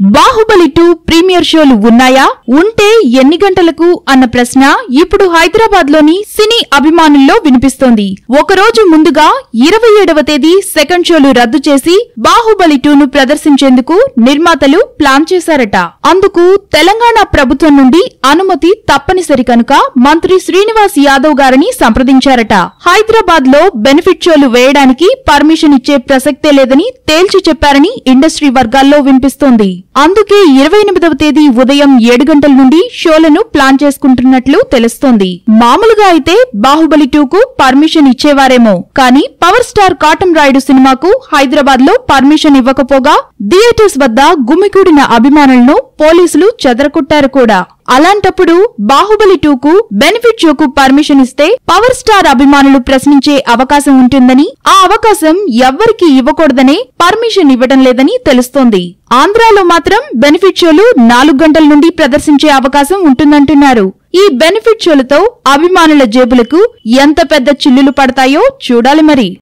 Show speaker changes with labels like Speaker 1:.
Speaker 1: Baahubali two premier షోలు ఉన్నాయా? ఉంటే ఎన్ని గంటలకు? అన్న ప్రశ్న ఇప్పుడు హైదరాబాద్లోని సినీ అభిమానుల్లో వినిపిస్తోంది. ఒకరోజు ముందుగా ఇరవై ఏడవ తేదీ సెకండ్ షోలు రద్దు చేసి బాహుబలి టూను ప్రదర్శించేందుకు నిర్మాతలు ప్లాన్ చేశారట. అందుకు తెలంగాణ ప్రభుత్వం నుండి అనుమతి తప్పనిసరి కనుక మంత్రి శ్రీనివాస్ యాదవ్ గారిని సంప్రదించారట. హైదరాబాద్లో బెనిఫిట్ షోలు వేయడానికి పర్మిషన్ ఇచ్చే ప్రసక్తే లేదని తేల్చి చెప్పారని ఇండస్ట్రీ వర్గాల్లో వినిపిస్తోంది. అందుకే ఇరవై ఎనిమిదవ తేదీ ఉదయం ఏడు గంటల నుండి షోలను ప్లాన్ చేసుకుంటున్నట్లు తెలుస్తోంది. మామూలుగా అయితే బాహుబలి టూకు పర్మిషన్ ఇచ్చేవారేమో కానీ పవర్ స్టార్ కాటం రాయుడు సినిమాకు హైదరాబాద్లో పర్మిషన్ ఇవ్వకపోగా థియేటర్స్ వద్ద గుమికూడిన అభిమానులను పోలీసులు చెదరకొట్టారు కూడా. అలాంటప్పుడు బాహుబలి టూకు బెనిఫిట్ షోకు పర్మిషన్ ఇస్తే పవర్ స్టార్ అభిమానులు ప్రశ్నించే అవకాశం ఉంటుందని ఆ అవకాశం ఎవ్వరికీ ఇవ్వకూడదనే పర్మిషన్ ఇవ్వడం లేదని తెలుస్తోంది. ఆంధ్రాలో మాత్రం బెనిఫిట్ షోలు నాలుగు గంటల నుండి ప్రదర్శించే అవకాశం ఉంటుందంటున్నారు. ఈ బెనిఫిట్ షోలతో అభిమానుల జేబులకు ఎంత పెద్ద చిల్లులు పడతాయో చూడాలి మరి.